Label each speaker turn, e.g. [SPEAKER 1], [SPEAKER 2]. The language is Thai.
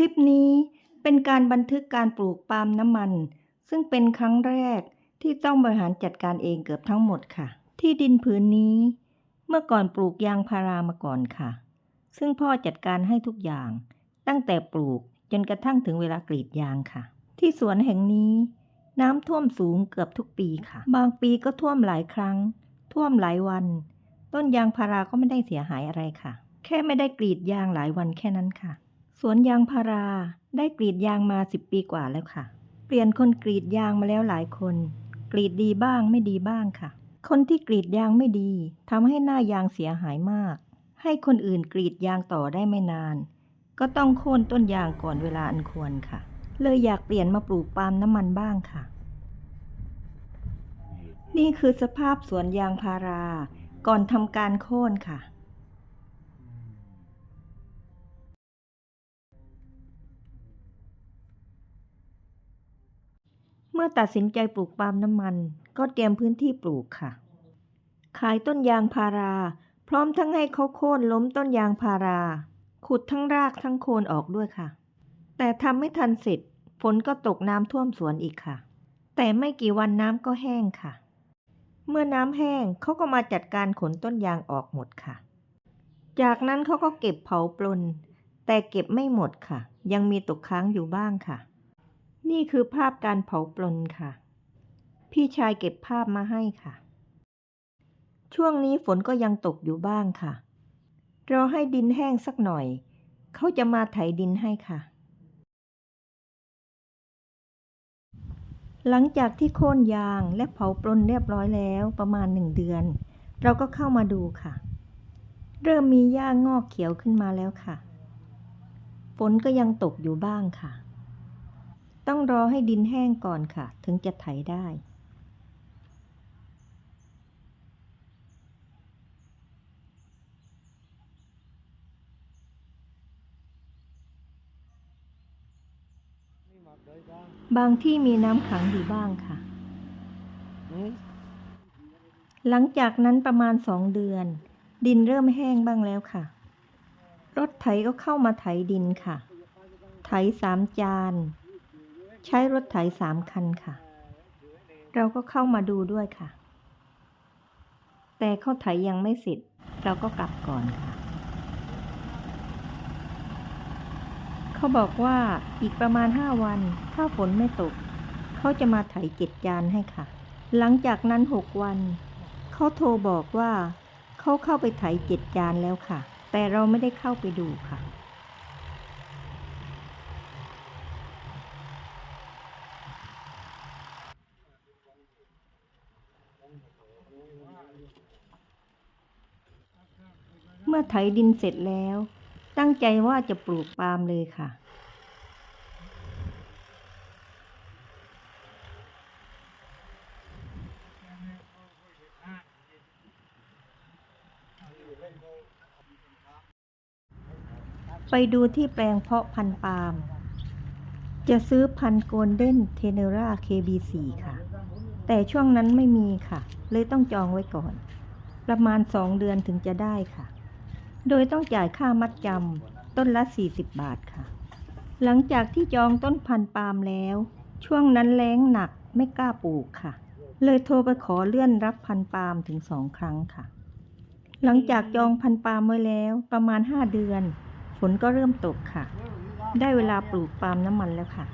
[SPEAKER 1] ลิปนี้เป็นการบันทึกการปลูกปาล์มน้ำมัน ซึ่งเป็นครั้งแรกที่ต้องบริหารจัดการเองเกือบทั้งหมดค่ะ ที่ดินผืนนี้ เมื่อก่อนปลูกยางพารามาก่อนค่ะ ซึ่งพ่อจัดการให้ทุกอย่าง ตั้งแต่ปลูกจนกระทั่งถึงเวลากรีดยางค่ะ ที่สวนแห่งนี้ น้ำท่วมสูงเกือบทุกปีค่ะ บางปีก็ท่วมหลายครั้ง ท่วมหลายวัน ต้นยางพาราก็ไม่ได้เสียหายอะไรค่ะ แค่ไม่ได้กรีดยางหลายวันแค่นั้นค่ะ สวนยางพาราได้กรีดยางมาสิบปีกว่าแล้วค่ะ เปลี่ยนคนกรีดยางมาแล้วหลายคน กรีดดีบ้างไม่ดีบ้างค่ะ คนที่กรีดยางไม่ดีทำให้หน้ายางเสียหายมาก ให้คนอื่นกรีดยางต่อได้ไม่นาน ก็ต้องโค่นต้นยางก่อนเวลาอันควรค่ะ เลยอยากเปลี่ยนมาปลูกปาล์มน้ำมันบ้างค่ะ นี่คือสภาพสวนยางพารา ก่อนทำการโค่นค่ะ มื่อตัดสินใจปลูกปาล์มน้ำมัน ก็เตรียมพื้นที่ปลูกค่ะ ขายต้นยางพารา พร้อมทั้งให้เขาโค่นล้มต้นยางพารา ขุดทั้งรากทั้งโคนออกด้วยค่ะ แต่ทำไม่ทันเสร็จฝนก็ตกน้ำท่วมสวนอีกค่ะ แต่ไม่กี่วันน้ำก็แห้งค่ะ เมื่อน้ำแห้งเขาก็มาจัดการขนต้นยางออกหมดค่ะ จากนั้นเขาก็เก็บเผาปลน แต่เก็บไม่หมดค่ะ ยังมีตกค้างอยู่บ้างค่ะ นี่คือภาพการเผาปลนค่ะ พี่ชายเก็บภาพมาให้ค่ะ ช่วงนี้ฝนก็ยังตกอยู่บ้างค่ะ รอให้ดินแห้งสักหน่อย เขาจะมาไถดินให้ค่ะ หลังจากที่โค่นยางและเผาปลนเรียบร้อยแล้วประมาณหนึ่งเดือน เราก็เข้ามาดูค่ะ เริ่มมีหญ้างอกเขียวขึ้นมาแล้วค่ะ ฝนก็ยังตกอยู่บ้างค่ะ ต้องรอให้ดินแห้งก่อนค่ะ ถึงจะไถได้ บางที่มีน้ำขังอยู่บ้างค่ะ หลังจากนั้นประมาณสองเดือน ดินเริ่มแห้งบ้างแล้วค่ะ รถไถก็เข้ามาไถดินค่ะ ไถสามจาน ใช้รถไถสามคันค่ะ เราก็เข้ามาดูด้วยค่ะ แต่เขาไถยังไม่เสร็จ เราก็กลับก่อนค่ะ เขาบอกว่าอีกประมาณห้าวัน ถ้าฝนไม่ตก เขาจะมาไถเจ็ดจานให้ค่ะ หลังจากนั้นหกวัน เขาโทรบอกว่า เขาเข้าไปไถเจ็ดจานแล้วค่ะ แต่เราไม่ได้เข้าไปดูค่ะ เมื่อไถดินเสร็จแล้ว ตั้งใจว่าจะปลูกปาล์มเลยค่ะ ไปดูที่แปลงเพาะพันธุ์ปาล์มจะซื้อพันธุ์โกลเด้นเทเนรา KB4 ค่ะ แต่ช่วงนั้นไม่มีค่ะ เลยต้องจองไว้ก่อน ประมาณสองเดือนถึงจะได้ค่ะ โดยต้องจ่ายค่ามัดจำต้นละ 40 บาทค่ะ หลังจากที่จองต้นพันธุ์ปาล์มแล้ว ช่วงนั้นแล้งหนักไม่กล้าปลูกค่ะ เลยโทรไปขอเลื่อนรับพันธุ์ปาล์มถึงสองครั้งค่ะ หลังจากจองพันธุ์ปาล์มไว้แล้วประมาณ 5 เดือน ฝนก็เริ่มตกค่ะ ได้เวลาปลูกปาล์มน้ำมันแล้วค่ะ